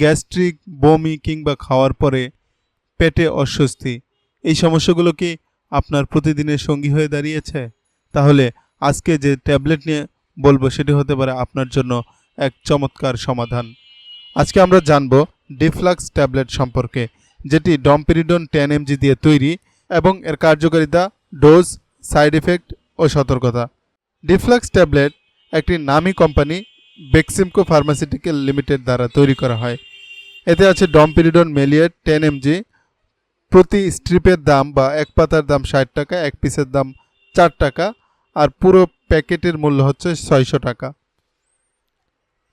Gastric, বমি কিংবা খাওয়ার পরে পেটে অস্বস্তি, এই সমস্যাগুলো কি আপনার প্রতিদিনের সঙ্গী হয়ে দাঁড়িয়েছে? তাহলে আজকে যে ট্যাবলেট নিয়ে বলব সেটি হতে পারে আপনার জন্য এক চমৎকার সমাধান। আজকে আমরা জানব ডিফ্লাক্স ট্যাবলেট সম্পর্কে, যেটি ডমপিরিডন টেন এমজি দিয়ে তৈরি এবং এর কার্যকারিতা, ডোজ, সাইড এফেক্ট ও সতর্কতা। ডিফ্লাক্স ট্যাবলেট একটি নামী কোম্পানি, বেক্সিমকো ফার্মাসিউটিক্যাল লিমিটেড দ্বারা তৈরি করা হয়। এতে আছে ডমপিরিডন মেলিয়েট টেন এমজি, প্রতি স্ট্রিপের দাম বা এক পাতার দাম ষাট টাকা, এক পিসের দাম চার টাকা, আর পুরো প্যাকেটের মূল্য হচ্ছে ছয়শো টাকা।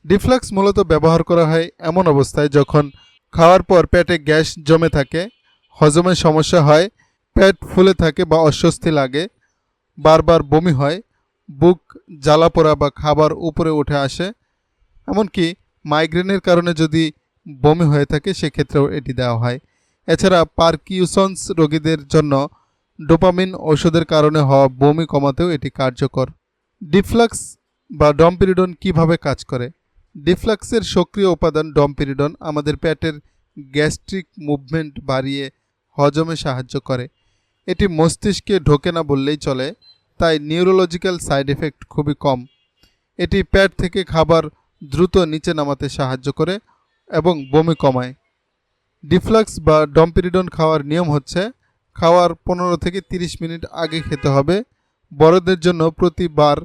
ডিফ্লাক্স মূলত ব্যবহার করা হয় এমন অবস্থায় যখন খাওয়ার পর পেটে গ্যাস জমে থাকে হজমের সমস্যা হয়, পেট ফুলে থাকে বা অস্বস্তি লাগে, বারবার বমি হয়, বুক জ্বালা পোড়া বা খাবার উপরে উঠে আসে, এমনকি মাইগ্রেনের কারণে যদি বমি হয়ে থাকে, সেক্ষেত্রেও এটি দেওয়া হয়। এছাড়া পার্কিউসন্স রোগীদের জন্য ডোপামিন ওষুধের কারণে হওয়া বমি কমাতেও এটি কার্যকর। ডিফ্লাক্স বা ডমপিরিডন কীভাবে কাজ করে? ডিফ্লাক্সের সক্রিয় উপাদান ডমপিরিডন আমাদের পেটের গ্যাস্ট্রিক মুভমেন্ট বাড়িয়ে হজমে সাহায্য করে। এটি মস্তিষ্কে ঢোকে না বললেই চলে, তাই নিউরোলজিক্যাল সাইড এফেক্ট খুবই কম। এটি পেট থেকে খাবার দ্রুত নিচে নামাতে সাহায্য করে এবং বমি কমায়। ডিফ্লাক্স বা ডম্পিরিডন খাওয়ার নিয়ম হচ্ছে খাওয়ার পনেরো থেকে তিরিশ মিনিট আগে খেতে হবে। বড়দের জন্য প্রতিবার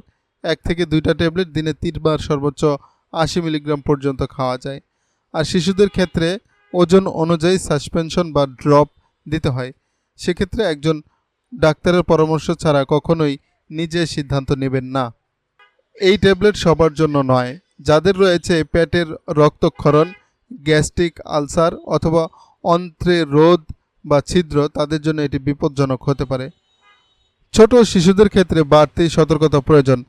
এক থেকে দুইটা ট্যাবলেট দিনে তিনবার সর্বোচ্চ আশি মিলিগ্রাম পর্যন্ত খাওয়া যায়। আর শিশুদের ক্ষেত্রে ওজন অনুযায়ী সাসপেনশন বা ড্রপ দিতে হয়। সেক্ষেত্রে একজন ডাক্তারের পরামর্শ ছাড়া কখনোই নিজে সিদ্ধান্ত নেবেন না। এই ট্যাবলেট সবার জন্য নয়। যাদের রয়েছে পেটের রক্তক্ষরণ গ্যাস্ট্রিক আলসার অথবা অন্ত্রে রোদ বা ছিদ্র তাদের জন্য এটি বিপজ্জনক হতে পারে। ছোট শিশুদের ক্ষেত্রে বাড়তি সতর্কতা প্রয়োজন,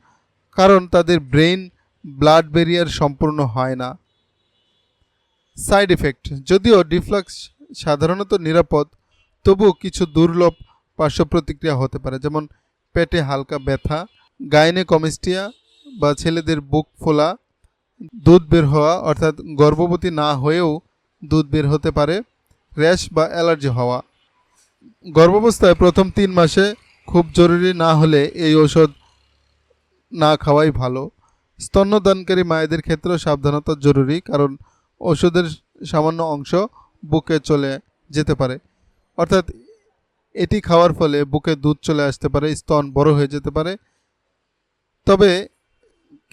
কারণ তাদের ব্রেইন ব্লাড ব্যারিয়ার সম্পূর্ণ হয় না। সাইড এফেক্ট যদিও ডিফ্লাক্স সাধারণত নিরাপদ, তবুও কিছু দুর্লভ পার্শ্ব প্রতিক্রিয়া হতে পারে, যেমন পেটে হালকা ব্যথা গাইনে কমিস্টিয়া বা ছেলেদের বুক ফোলা দুধ বের হওয়া, অর্থাৎ গর্ভবতী না হয়েও দুধ বের হতে পারে, র্যাশ বা অ্যালার্জি হওয়া। গর্ভাবস্থায় প্রথম তিন মাসে খুব জরুরি না হলে এই ঔষধ না খাওয়াই ভালো। স্তন্যদানকারী মায়েদের ক্ষেত্রেও সাবধানতা জরুরি, কারণ ওষুধের সামান্য অংশ বুকে চলে যেতে পারে। অর্থাৎ এটি খাওয়ার ফলে বুকে দুধ চলে আসতে পারে, স্তন বড় হয়ে যেতে পারে। তবে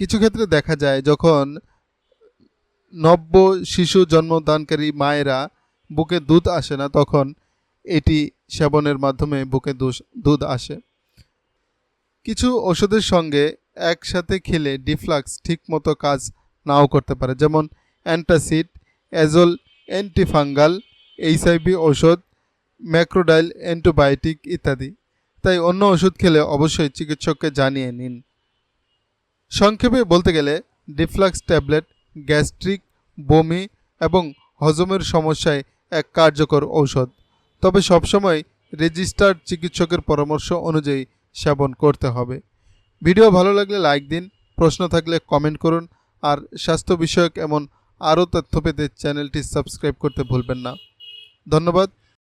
কিছু ক্ষেত্রে দেখা যায় যখন নব্য শিশু জন্মদানকারী মায়েরা বুকে দুধ আসে না, তখন এটি সেবনের মাধ্যমে বুকে দুধ আসে। কিছু ওষুধের সঙ্গে একসাথে খেলে ডিফ্লাক্স ঠিকমতো কাজ নাও করতে পারে, যেমন অ্যান্টাসিড, অ্যাজোল অ্যান্টিফাঙ্গাল, এইচআইভি ওষুধ ম্যাক্রোডাইল অ্যান্টিবায়োটিক ইত্যাদি। তাই অন্য ওষুধ খেলে অবশ্যই চিকিৎসককে জানিয়ে নিন। সংক্ষেপে বলতে গেলে, ডিফ্লাক্স ট্যাবলেট, গ্যাস্ট্রিক, বমি এবং হজমের সমস্যায় এক কার্যকর ঔষধ। তবে সবসময় রেজিস্টার্ড চিকিৎসকের পরামর্শ অনুযায়ী সেবন করতে হবে। ভিডিও ভালো লাগলে লাইক দিন, প্রশ্ন থাকলে কমেন্ট করুন, আর স্বাস্থ্য বিষয়ক এমন আরও তথ্য পেতে চ্যানেলটি সাবস্ক্রাইব করতে ভুলবেন না। ধন্যবাদ।